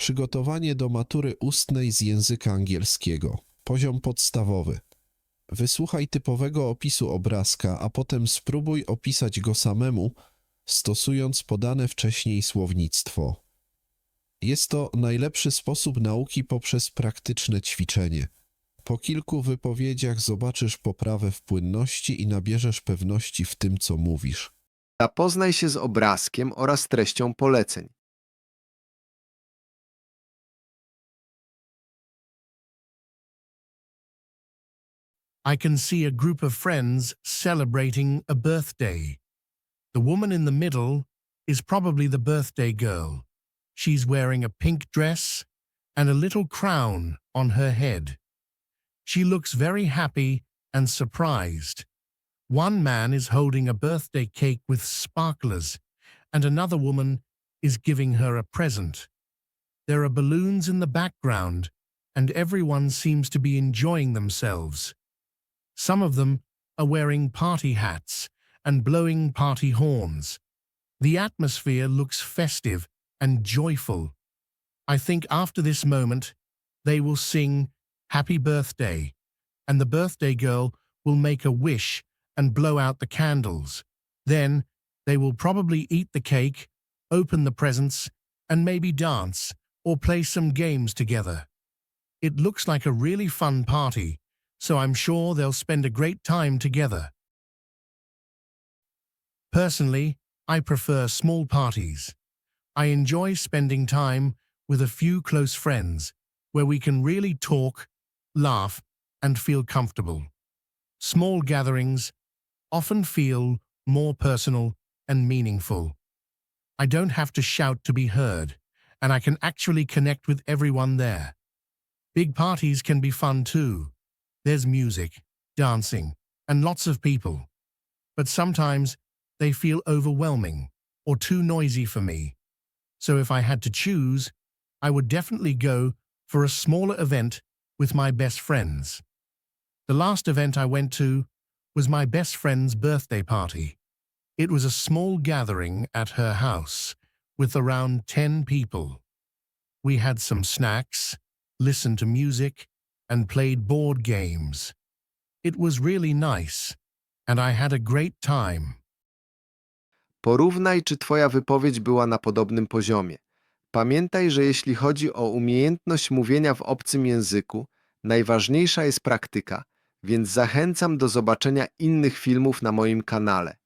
Przygotowanie do matury ustnej z języka angielskiego. Poziom podstawowy. Wysłuchaj typowego opisu obrazka, a potem spróbuj opisać go samemu, stosując podane wcześniej słownictwo. Jest to najlepszy sposób nauki poprzez praktyczne ćwiczenie. Po kilku wypowiedziach zobaczysz poprawę w płynności i nabierzesz pewności w tym, co mówisz. Zapoznaj się z obrazkiem oraz treścią poleceń. I can see a group of friends celebrating a birthday. The woman in the middle is probably the birthday girl. She's wearing a pink dress and a little crown on her head. She looks very happy and surprised. One man is holding a birthday cake with sparklers, and another woman is giving her a present. There are balloons in the background, and everyone seems to be enjoying themselves. Some of them are wearing party hats and blowing party horns. The atmosphere looks festive and joyful. I think after this moment, they will sing Happy Birthday, and the birthday girl will make a wish and blow out the candles. Then they will probably eat the cake, open the presents, and maybe dance or play some games together. It looks like a really fun party, so I'm sure they'll spend a great time together. Personally, I prefer small parties. I enjoy spending time with a few close friends where we can really talk, laugh, and feel comfortable. Small gatherings often feel more personal and meaningful. I don't have to shout to be heard, and I can actually connect with everyone there. Big parties can be fun too. There's music, dancing, and lots of people. But sometimes they feel overwhelming or too noisy for me. So if I had to choose, I would definitely go for a smaller event with my best friends. The last event I went to was my best friend's birthday party. It was a small gathering at her house with around 10 people. We had some snacks, listened to music, and played board games. It was really nice, and I had a great time. Porównaj, czy Twoja wypowiedź była na podobnym poziomie. Pamiętaj, że jeśli chodzi o umiejętność mówienia w obcym języku, najważniejsza jest praktyka, więc zachęcam do zobaczenia innych filmów na moim kanale.